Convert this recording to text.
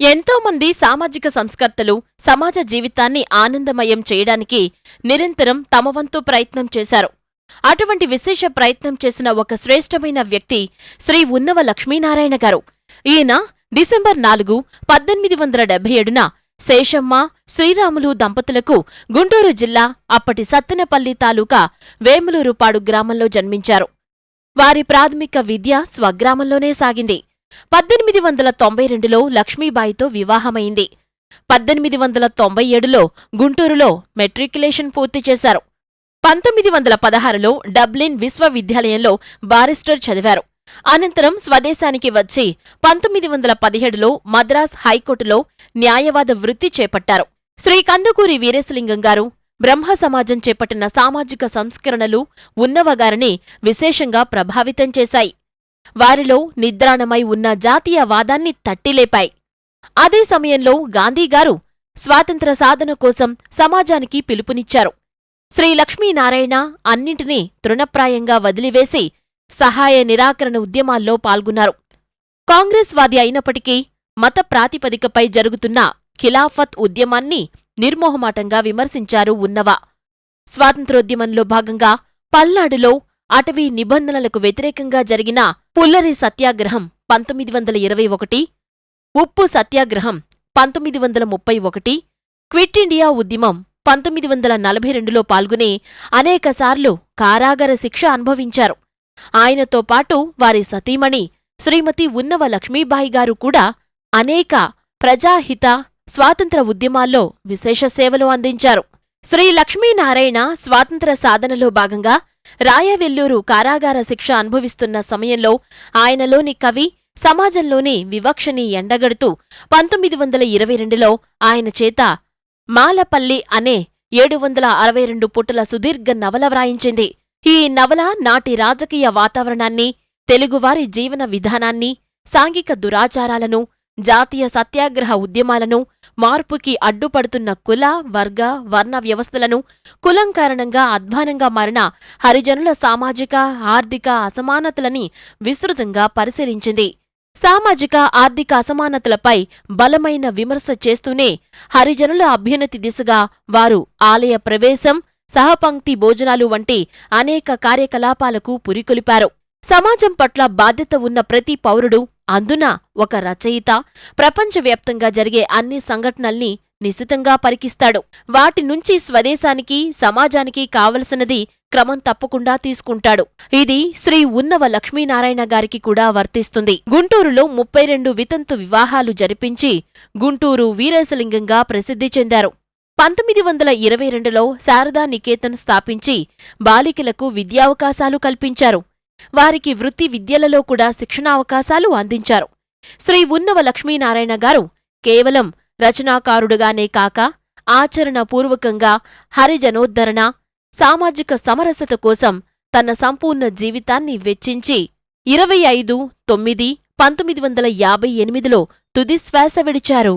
ఎంతో మంది సామాజిక సంస్కర్తలు సమాజ జీవితాన్ని ఆనందమయం చేయడానికి నిరంతరం తమవంతు ప్రయత్నం చేశారు. అటువంటి విశేష ప్రయత్నం చేసిన ఒక శ్రేష్టమైన వ్యక్తి శ్రీ ఉన్నవ లక్ష్మీనారాయణ గారు. ఈయన డిసెంబర్ నాలుగు పద్దెనిమిది వందల డెబ్బై ఏడున శేషమ్మ శ్రీరాములు దంపతులకు గుంటూరు జిల్లా అప్పటి సత్తెనపల్లి తాలూకా వేములూరుపాడు గ్రామంలో జన్మించారు. వారి ప్రాథమిక విద్య స్వగ్రామంలోనే సాగింది. పద్దెనిమిది వందల తొంభై రెండులో లక్ష్మీబాయితో వివాహమైంది. పద్దెనిమిది వందల తొంభై ఏడులో గుంటూరులో మెట్రికులేషన్ పూర్తి చేశారు. పంతొమ్మిది వందల పదహారులో డబ్లిన్ విశ్వవిద్యాలయంలో బారిస్టర్ చదివారు. అనంతరం స్వదేశానికి వచ్చి పంతొమ్మిది వందల పదిహేడులో మద్రాస్ హైకోర్టులో న్యాయవాద వృత్తి చేపట్టారు. శ్రీ కందుకూరి వీరేశలింగం గారు బ్రహ్మ సమాజం చేపట్టిన సామాజిక సంస్కరణలు ఉన్నవగారిని విశేషంగా ప్రభావితం చేశాయి. వారిలో నిద్రాణమై ఉన్న జాతీయవాదాన్ని తట్టిలేపాయి. అదే సమయంలో గాంధీగారు స్వాతంత్ర సాధన కోసం సమాజానికి పిలుపునిచ్చారు. శ్రీ లక్ష్మీనారాయణ అన్నింటినీ తృణప్రాయంగా వదిలివేసి సహాయ నిరాకరణ ఉద్యమాల్లో పాల్గొన్నారు. కాంగ్రెస్ వాది అయినప్పటికీ మత ప్రాతిపదికపై జరుగుతున్న ఖిలాఫత్ ఉద్యమాన్ని నిర్మోహమాటంగా విమర్శించారు ఉన్నవా. స్వాతంత్రోద్యమంలో భాగంగా పల్నాడులో అటవీ నిబంధనలకు వ్యతిరేకంగా జరిగిన పుల్లరి సత్యాగ్రహం పంతొమ్మిది వందల ఇరవై ఒకటి ఉప్పు సత్యాగ్రహం పంతొమ్మిది వందల ముప్పై ఒకటి క్విట్ ఇండియా ఉద్యమం పంతొమ్మిది వందల నలభై రెండులో పాల్గొని అనేకసార్లు కారాగార శిక్ష అనుభవించారు. ఆయనతో పాటు వారి సతీమణి శ్రీమతి ఉన్నవ లక్ష్మీబాయి గారు కూడా అనేక ప్రజాహిత స్వాతంత్ర ఉద్యమాల్లో విశేష సేవలు అందించారు. శ్రీ లక్ష్మీనారాయణ స్వాతంత్ర సాధనలో భాగంగా రాయవెల్లూరు కారాగార శిక్ష అనుభవిస్తున్న సమయంలో ఆయనలోని కవి సమాజంలోని వివక్షని ఎండగడుతూ పంతొమ్మిది వందల ఇరవై రెండులో ఆయన చేత మాలపల్లి అనే ఏడు వందల అరవై రెండు పుటల సుదీర్ఘ నవల వ్రాయించింది. ఈ నవల నాటి రాజకీయ వాతావరణాన్ని తెలుగువారి జీవన విధానాన్ని సాంఘిక దురాచారాలను జాతీయ సత్యాగ్రహ ఉద్యమాలను మార్పుకి అడ్డుపడుతున్న కుల వర్గ వర్ణ వ్యవస్థలను కులం కారణంగా అధ్వానంగా మారిన హరిజనుల సామాజిక ఆర్థిక అసమానతలని విస్తృతంగా పరిశీలించింది. సామాజిక ఆర్థిక అసమానతలపై బలమైన విమర్శ చేస్తూనే హరిజనుల అభ్యున్నతి దిశగా వారు ఆలయ ప్రవేశం సహపంక్తి భోజనాలు వంటి అనేక కార్యకలాపాలకు పురికొలిపారు. సమాజం పట్ల బాధ్యత ఉన్న ప్రతి పౌరుడు అందున ఒక రచయిత ప్రపంచవ్యాప్తంగా జరిగే అన్ని సంఘటనల్ని నిశితంగా పరికిస్తాడు. వాటి నుంచి స్వదేశానికి సమాజానికి కావలసినది క్రమం తప్పకుండా తీసుకుంటాడు. ఇది శ్రీ ఉన్నవ లక్ష్మీనారాయణ గారికి కూడా వర్తిస్తుంది. గుంటూరులో ముప్పై రెండు వితంతు వివాహాలు జరిపించి గుంటూరు వీరేశలింగంగా ప్రసిద్ధి చెందారు. పంతొమ్మిది వందల ఇరవై రెండులో శారదా నికేతన్ స్థాపించి బాలికలకు విద్యావకాశాలు కల్పించారు. వారికి వృత్తి విద్యలలో కూడా శిక్షణావకాశాలు అందించారు. శ్రీ ఉన్నవ లక్ష్మీనారాయణ గారు కేవలం రచనాకారుడుగానే కాక ఆచరణపూర్వకంగా హరిజనోద్ధరణ సామాజిక సమరసత కోసం తన సంపూర్ణ జీవితాన్ని వెచ్చించి ఇరవై ఐదు తొమ్మిది పంతొమ్మిది వందల యాభై ఎనిమిదిలో తుదిశ్వాస విడిచారు.